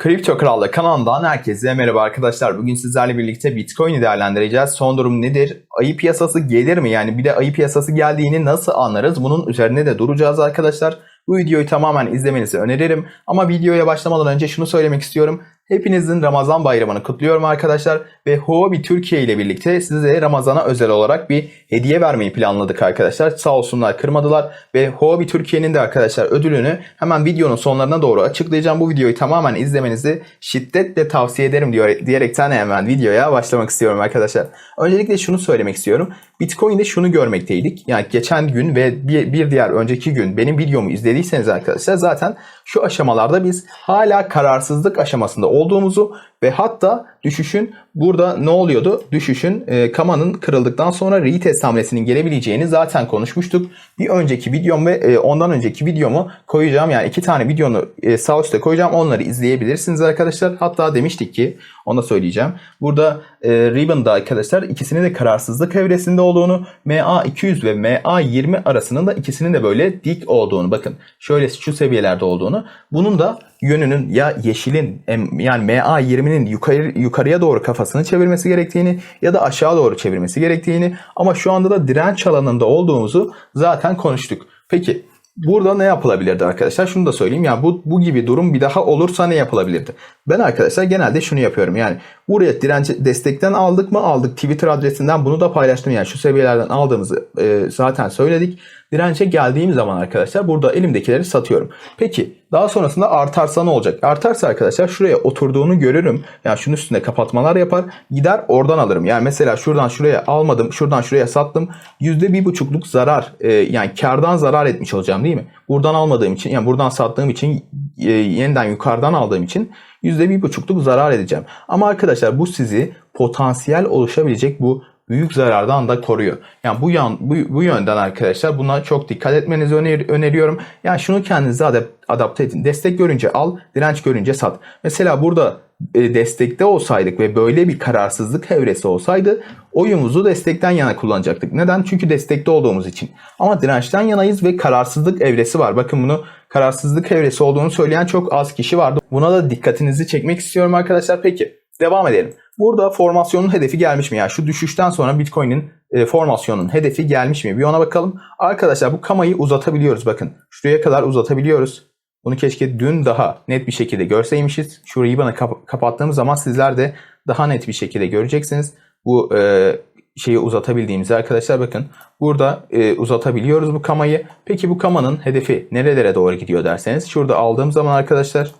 Kripto Kral'da kanalından herkese merhaba arkadaşlar. Bugün sizlerle birlikte Bitcoin'i değerlendireceğiz. Son durum nedir? Ayı piyasası gelir mi? Yani bir de ayı piyasası geldiğini nasıl anlarız? Bunun üzerine de duracağız arkadaşlar. Bu videoyu tamamen izlemenizi öneririm. Ama videoya başlamadan önce şunu söylemek istiyorum. Hepinizin Ramazan bayramını kutluyorum arkadaşlar. Ve Huobi Türkiye ile birlikte size Ramazan'a özel olarak bir hediye vermeyi planladık arkadaşlar. Sağ olsunlar kırmadılar. Ve Huobi Türkiye'nin de arkadaşlar ödülünü hemen videonun sonlarına doğru açıklayacağım. Bu videoyu tamamen izlemenizi şiddetle tavsiye ederim diyor, diyerekten hemen videoya başlamak istiyorum arkadaşlar. Öncelikle şunu söylemek istiyorum. Bitcoin'de şunu görmekteydik. Yani geçen gün ve bir, bir diğer önceki gün benim videomu izlediyseniz arkadaşlar zaten şu aşamalarda biz hala kararsızlık aşamasında olduğumuzu ve hatta düşüşün burada ne oluyordu? Düşüşün e, kamanın kırıldıktan sonra retest hamlesinin gelebileceğini zaten konuşmuştuk. Bir önceki videom ve e, ondan önceki videomu koyacağım. Yani iki tane videonu e, sağ üstte koyacağım. Onları izleyebilirsiniz arkadaşlar. Hatta demiştik ki onu da söyleyeceğim. Burada e, Ribbon'da arkadaşlar ikisinin de kararsızlık evresinde olduğunu MA200 ve MA20 arasının da ikisinin de böyle dik olduğunu bakın şöyle şu seviyelerde olduğunu bunun da yönünün ya yeşilin yani MA20'nin yukarı, yukarıya doğru kafasını çevirmesi gerektiğini ya da aşağı doğru çevirmesi gerektiğini ama şu anda da direnç alanında olduğumuzu zaten konuştuk. Peki Burada ne yapılabilirdi arkadaşlar? Şunu da söyleyeyim. Yani bu, bu gibi durum bir daha olursa ne yapılabilirdi? Ben arkadaşlar genelde şunu yapıyorum. Yani buraya direnç destekten aldık mı? Aldık. Twitter adresinden bunu da paylaştım. Yani şu seviyelerden aldığımızı e, zaten söyledik. Dirence geldiğim zaman arkadaşlar burada elimdekileri satıyorum. Peki daha sonrasında artarsa ne olacak? Artarsa arkadaşlar şuraya oturduğunu görürüm. Yani şunun üstünde kapatmalar yapar. Gider oradan alırım. Yani mesela şuradan şuraya almadım. Şuradan şuraya sattım. %1,5'luk zarar e, yani kardan zarar etmiş olacağım değil mi? Buradan almadığım için yani buradan sattığım için e, yeniden yukarıdan aldığım için %1,5'luk zarar edeceğim. Ama arkadaşlar bu sizi potansiyel oluşabilecek bu büyük zarardan da koruyor. Yani bu, yan, bu, bu yönden arkadaşlar buna çok dikkat etmenizi öner, öneriyorum. Yani şunu kendinize adap, adapte edin. Destek görünce al, direnç görünce sat. Mesela burada e, destekte olsaydık ve böyle bir kararsızlık evresi olsaydı oyumuzu destekten yana kullanacaktık. Neden? Çünkü destekte olduğumuz için. Ama dirençten yanayız ve kararsızlık evresi var. Bakın bunu kararsızlık evresi olduğunu söyleyen çok az kişi vardı. Buna da dikkatinizi çekmek istiyorum arkadaşlar. Peki devam edelim. Burada formasyonun hedefi gelmiş mi? Yani şu düşüşten sonra Bitcoin'in e, formasyonun hedefi gelmiş mi? Bir ona bakalım. Arkadaşlar bu kamayı uzatabiliyoruz. Bakın şuraya kadar uzatabiliyoruz. Bunu keşke dün daha net bir şekilde görseymişiz. Şurayı bana kap- kapattığımız zaman sizler de daha net bir şekilde göreceksiniz. Bu e, şeyi uzatabildiğimizi arkadaşlar bakın. Burada e, uzatabiliyoruz bu kamayı. Peki bu kamanın hedefi nerelere doğru gidiyor derseniz. Şurada aldığım zaman arkadaşlar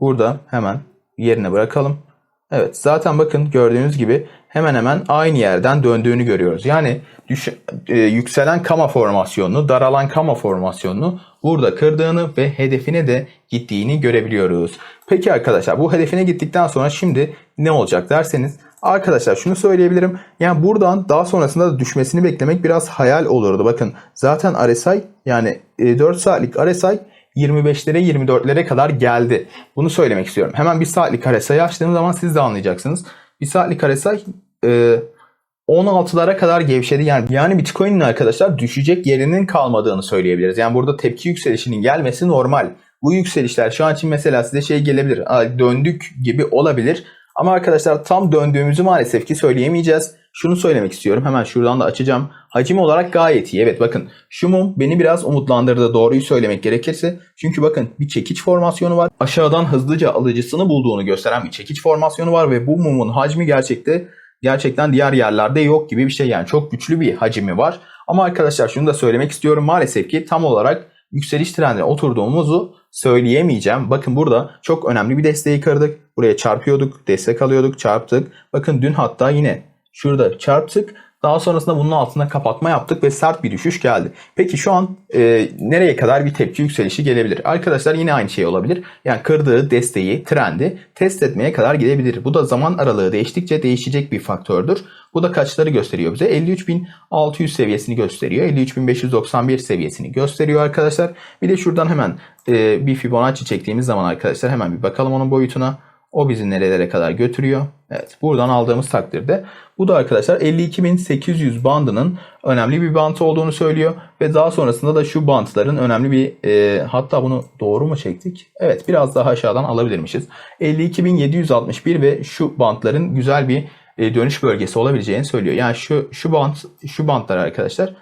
burada hemen yerine bırakalım. Evet zaten bakın gördüğünüz gibi hemen hemen aynı yerden döndüğünü görüyoruz. Yani düş, e, yükselen kama formasyonunu, daralan kama formasyonunu burada kırdığını ve hedefine de gittiğini görebiliyoruz. Peki arkadaşlar bu hedefine gittikten sonra şimdi ne olacak derseniz Arkadaşlar şunu söyleyebilirim. Yani buradan daha sonrasında da düşmesini beklemek biraz hayal olurdu. Bakın zaten RSI yani 4 e, saatlik RSI 25'lere 24'lere kadar geldi. Bunu söylemek istiyorum. Hemen bir saatlik RSI açtığım zaman siz de anlayacaksınız. Bir saatlik RSI e, 16'lara kadar gevşedi. Yani, yani Bitcoin'in arkadaşlar düşecek yerinin kalmadığını söyleyebiliriz. Yani burada tepki yükselişinin gelmesi normal. Bu yükselişler şu an için mesela size şey gelebilir. Döndük gibi olabilir. Ama arkadaşlar tam döndüğümüzü maalesef ki söyleyemeyeceğiz. Şunu söylemek istiyorum. Hemen şuradan da açacağım. Hacim olarak gayet iyi. Evet bakın şu mum beni biraz umutlandırdı doğruyu söylemek gerekirse. Çünkü bakın bir çekiç formasyonu var. Aşağıdan hızlıca alıcısını bulduğunu gösteren bir çekiç formasyonu var ve bu mumun hacmi gerçekte gerçekten diğer yerlerde yok gibi bir şey. Yani çok güçlü bir hacmi var. Ama arkadaşlar şunu da söylemek istiyorum. Maalesef ki tam olarak yükseliş trendine oturduğumuzu söyleyemeyeceğim. Bakın burada çok önemli bir desteği kırdık. Buraya çarpıyorduk, destek alıyorduk, çarptık. Bakın dün hatta yine şurada çarptık. Daha sonrasında bunun altında kapatma yaptık ve sert bir düşüş geldi. Peki şu an e, nereye kadar bir tepki yükselişi gelebilir? Arkadaşlar yine aynı şey olabilir. Yani kırdığı desteği, trendi test etmeye kadar gidebilir. Bu da zaman aralığı değiştikçe değişecek bir faktördür. Bu da kaçları gösteriyor bize? 53.600 seviyesini gösteriyor. 53.591 seviyesini gösteriyor arkadaşlar. Bir de şuradan hemen e, bir Fibonacci çektiğimiz zaman arkadaşlar hemen bir bakalım onun boyutuna. O bizi nerelere kadar götürüyor? Evet buradan aldığımız takdirde bu da arkadaşlar 52.800 bandının önemli bir bant olduğunu söylüyor. Ve daha sonrasında da şu bantların önemli bir e, hatta bunu doğru mu çektik? Evet biraz daha aşağıdan alabilirmişiz. 52.761 ve şu bantların güzel bir e, dönüş bölgesi olabileceğini söylüyor. Yani şu şu bant şu bantlar arkadaşlar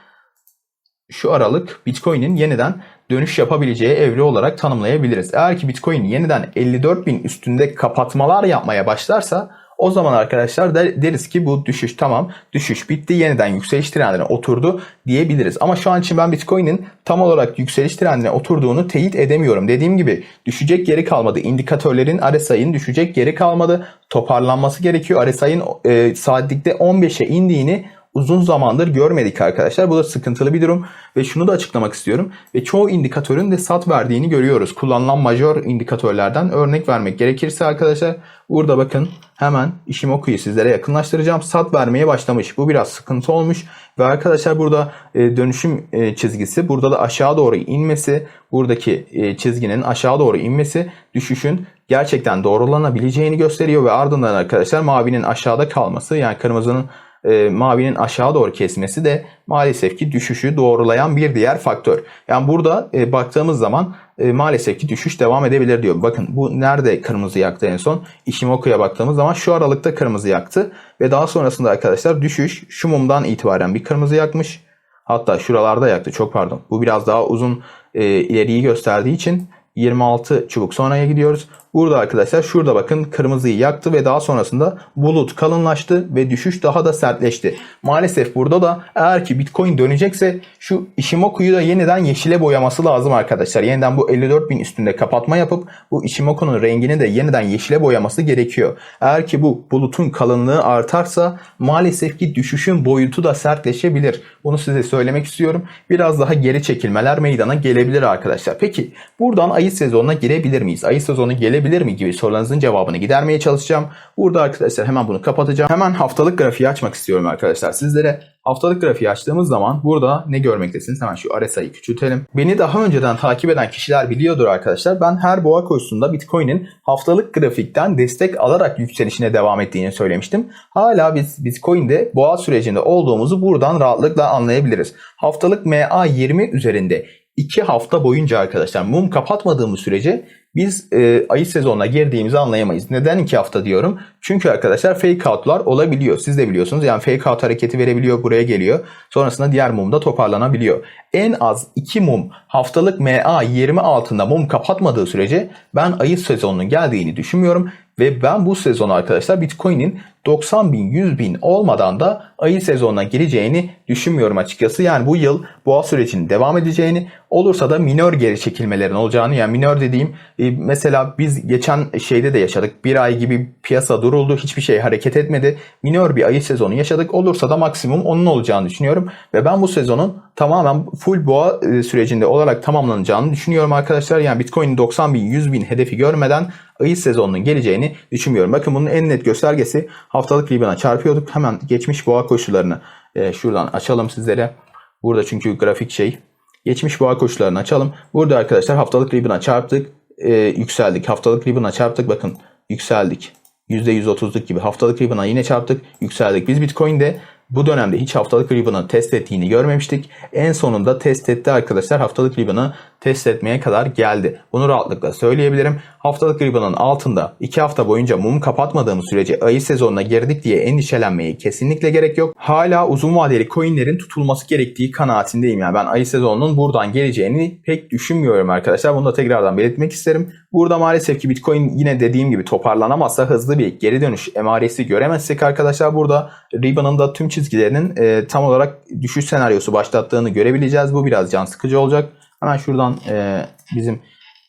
şu aralık Bitcoin'in yeniden dönüş yapabileceği evre olarak tanımlayabiliriz. Eğer ki Bitcoin yeniden 54.000 üstünde kapatmalar yapmaya başlarsa o zaman arkadaşlar deriz ki bu düşüş tamam düşüş bitti yeniden yükseliş trendine oturdu diyebiliriz. Ama şu an için ben Bitcoin'in tam olarak yükseliş trendine oturduğunu teyit edemiyorum. Dediğim gibi düşecek geri kalmadı. İndikatörlerin RSI'nin düşecek geri kalmadı. Toparlanması gerekiyor. RSI'nin e, saatlikte 15'e indiğini uzun zamandır görmedik arkadaşlar. Bu da sıkıntılı bir durum ve şunu da açıklamak istiyorum. Ve çoğu indikatörün de sat verdiğini görüyoruz. Kullanılan majör indikatörlerden örnek vermek gerekirse arkadaşlar burada bakın hemen Ishimoku'yu sizlere yakınlaştıracağım. Sat vermeye başlamış. Bu biraz sıkıntı olmuş. Ve arkadaşlar burada e, dönüşüm e, çizgisi burada da aşağı doğru inmesi buradaki e, çizginin aşağı doğru inmesi düşüşün gerçekten doğrulanabileceğini gösteriyor ve ardından arkadaşlar mavinin aşağıda kalması yani kırmızının e, mavinin aşağı doğru kesmesi de maalesef ki düşüşü doğrulayan bir diğer faktör. Yani burada e, baktığımız zaman e, maalesef ki düşüş devam edebilir diyor. Bakın bu nerede kırmızı yaktı en son? Ishimoku'ya baktığımız zaman şu aralıkta kırmızı yaktı. Ve daha sonrasında arkadaşlar düşüş şu mumdan itibaren bir kırmızı yakmış. Hatta şuralarda yaktı çok pardon. Bu biraz daha uzun e, ileriyi gösterdiği için 26 çubuk sonraya gidiyoruz. Burada arkadaşlar şurada bakın kırmızıyı yaktı ve daha sonrasında bulut kalınlaştı ve düşüş daha da sertleşti. Maalesef burada da eğer ki Bitcoin dönecekse şu Ishimoku'yu da yeniden yeşile boyaması lazım arkadaşlar. Yeniden bu 54.000 üstünde kapatma yapıp bu Ishimoku'nun rengini de yeniden yeşile boyaması gerekiyor. Eğer ki bu bulutun kalınlığı artarsa maalesef ki düşüşün boyutu da sertleşebilir. Bunu size söylemek istiyorum. Biraz daha geri çekilmeler meydana gelebilir arkadaşlar. Peki buradan ayı sezonuna girebilir miyiz? Ayı sezonu gelebilir olabilir mi gibi sorularınızın cevabını gidermeye çalışacağım. Burada arkadaşlar hemen bunu kapatacağım. Hemen haftalık grafiği açmak istiyorum arkadaşlar sizlere. Haftalık grafiği açtığımız zaman burada ne görmektesiniz? Hemen şu RSI'yi küçültelim. Beni daha önceden takip eden kişiler biliyordur arkadaşlar. Ben her boğa koşusunda Bitcoin'in haftalık grafikten destek alarak yükselişine devam ettiğini söylemiştim. Hala biz Bitcoin'de boğa sürecinde olduğumuzu buradan rahatlıkla anlayabiliriz. Haftalık MA20 üzerinde 2 hafta boyunca arkadaşlar mum kapatmadığımız sürece biz e, ayı sezonuna girdiğimizi anlayamayız. Neden 2 hafta diyorum? Çünkü arkadaşlar fake out'lar olabiliyor. Siz de biliyorsunuz. Yani fake out hareketi verebiliyor, buraya geliyor. Sonrasında diğer mumda toparlanabiliyor. En az 2 mum haftalık MA 20 altında mum kapatmadığı sürece ben ayı sezonunun geldiğini düşünmüyorum. Ve ben bu sezon arkadaşlar Bitcoin'in 90 bin 100 bin olmadan da ayı sezonuna gireceğini düşünmüyorum açıkçası. Yani bu yıl boğa sürecinin devam edeceğini olursa da minör geri çekilmelerin olacağını yani minör dediğim mesela biz geçen şeyde de yaşadık. Bir ay gibi piyasa duruldu. Hiçbir şey hareket etmedi. Minör bir ayı sezonu yaşadık. Olursa da maksimum onun olacağını düşünüyorum. Ve ben bu sezonun tamamen full boğa e, sürecinde olarak tamamlanacağını düşünüyorum arkadaşlar. Yani Bitcoin'in 90 bin 100 bin hedefi görmeden ayı sezonunun geleceğini düşünmüyorum. Bakın bunun en net göstergesi haftalık Ribbon'a çarpıyorduk. Hemen geçmiş boğa koşullarını e, şuradan açalım sizlere. Burada çünkü grafik şey. Geçmiş boğa koşullarını açalım. Burada arkadaşlar haftalık Ribbon'a çarptık. E, yükseldik. Haftalık Ribbon'a çarptık. Bakın yükseldik. %130'luk gibi haftalık Ribbon'a yine çarptık. Yükseldik. Biz Bitcoin'de bu dönemde hiç haftalık Ribbon'ı test ettiğini görmemiştik. En sonunda test etti arkadaşlar. Haftalık Ribbon'ı test etmeye kadar geldi. Bunu rahatlıkla söyleyebilirim. Haftalık Ribbon'ın altında 2 hafta boyunca mum kapatmadığımız sürece ayı sezonuna girdik diye endişelenmeye kesinlikle gerek yok. Hala uzun vadeli coinlerin tutulması gerektiği kanaatindeyim. Yani ben ayı sezonunun buradan geleceğini pek düşünmüyorum arkadaşlar. Bunu da tekrardan belirtmek isterim. Burada maalesef ki Bitcoin yine dediğim gibi toparlanamazsa hızlı bir geri dönüş emaresi göremezsek arkadaşlar burada Ribbon'ın da tüm çizgilerinin e, tam olarak düşüş senaryosu başlattığını görebileceğiz. Bu biraz can sıkıcı olacak. Hemen şuradan e, bizim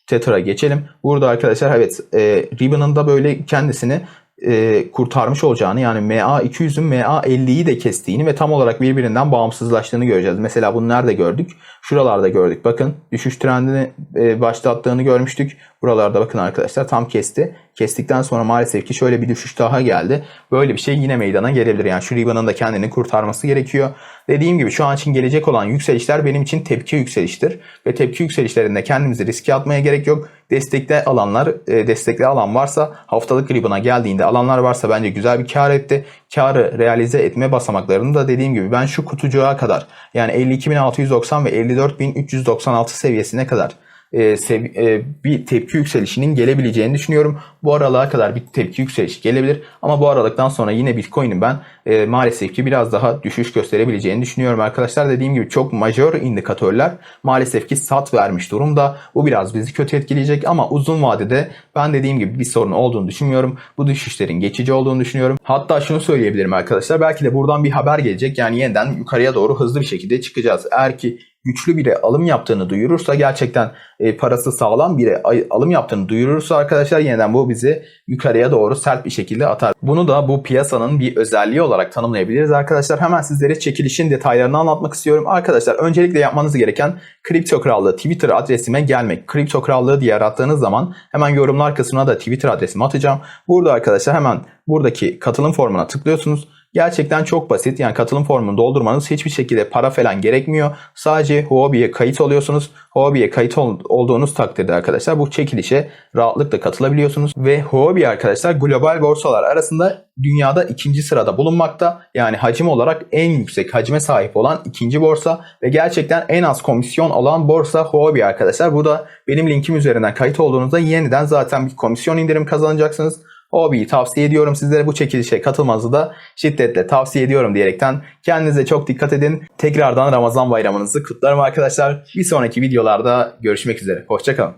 Tether'a geçelim. Burada arkadaşlar evet e, Ribbon'ın da böyle kendisini e, kurtarmış olacağını yani MA200'ün MA50'yi de kestiğini ve tam olarak birbirinden bağımsızlaştığını göreceğiz. Mesela bunu nerede gördük? Şuralarda gördük. Bakın düşüş trendini e, başlattığını görmüştük. Buralarda bakın arkadaşlar tam kesti. kestikten sonra maalesef ki şöyle bir düşüş daha geldi. Böyle bir şey yine meydana gelebilir. Yani şu Riba'nın da kendini kurtarması gerekiyor. Dediğim gibi şu an için gelecek olan yükselişler benim için tepki yükseliştir. Ve tepki yükselişlerinde kendimizi riske atmaya gerek yok. Destekli alanlar, e, destekli alan varsa haftalık Riba'na geldiğinde alanlar varsa bence güzel bir kar etti. Karı realize etme basamaklarını da dediğim gibi ben şu kutucuğa kadar yani 52.690 ve 54.396 seviyesine kadar e, sev- e, bir tepki yükselişinin gelebileceğini düşünüyorum. Bu aralığa kadar bir tepki yükselişi gelebilir ama bu aralıktan sonra yine Bitcoin'in ben e, maalesef ki biraz daha düşüş gösterebileceğini düşünüyorum arkadaşlar. Dediğim gibi çok majör indikatörler maalesef ki sat vermiş durumda. Bu biraz bizi kötü etkileyecek ama uzun vadede ben dediğim gibi bir sorun olduğunu düşünmüyorum. Bu düşüşlerin geçici olduğunu düşünüyorum. Hatta şunu söyleyebilirim arkadaşlar. Belki de buradan bir haber gelecek. Yani yeniden yukarıya doğru hızlı bir şekilde çıkacağız. Eğer ki güçlü biri alım yaptığını duyurursa gerçekten e, parası sağlam biri alım yaptığını duyurursa arkadaşlar yeniden bu bizi yukarıya doğru sert bir şekilde atar. Bunu da bu piyasanın bir özelliği olarak tanımlayabiliriz arkadaşlar. Hemen sizlere çekilişin detaylarını anlatmak istiyorum. Arkadaşlar öncelikle yapmanız gereken Kripto Krallığı Twitter adresime gelmek. Kripto Krallığı diye arattığınız zaman hemen yorumlar kısmına da Twitter adresimi atacağım. Burada arkadaşlar hemen buradaki katılım formuna tıklıyorsunuz. Gerçekten çok basit. Yani katılım formunu doldurmanız hiçbir şekilde para falan gerekmiyor. Sadece Huobi'ye kayıt oluyorsunuz. Huobi'ye kayıt ol- olduğunuz takdirde arkadaşlar bu çekilişe rahatlıkla katılabiliyorsunuz. Ve Huobi arkadaşlar global borsalar arasında dünyada ikinci sırada bulunmakta. Yani hacim olarak en yüksek hacme sahip olan ikinci borsa ve gerçekten en az komisyon alan borsa Huobi arkadaşlar. Burada benim linkim üzerinden kayıt olduğunuzda yeniden zaten bir komisyon indirim kazanacaksınız. Hobi'yi tavsiye ediyorum sizlere bu çekilişe katılmanızı da şiddetle tavsiye ediyorum diyerekten kendinize çok dikkat edin. Tekrardan Ramazan bayramınızı kutlarım arkadaşlar. Bir sonraki videolarda görüşmek üzere. Hoşçakalın.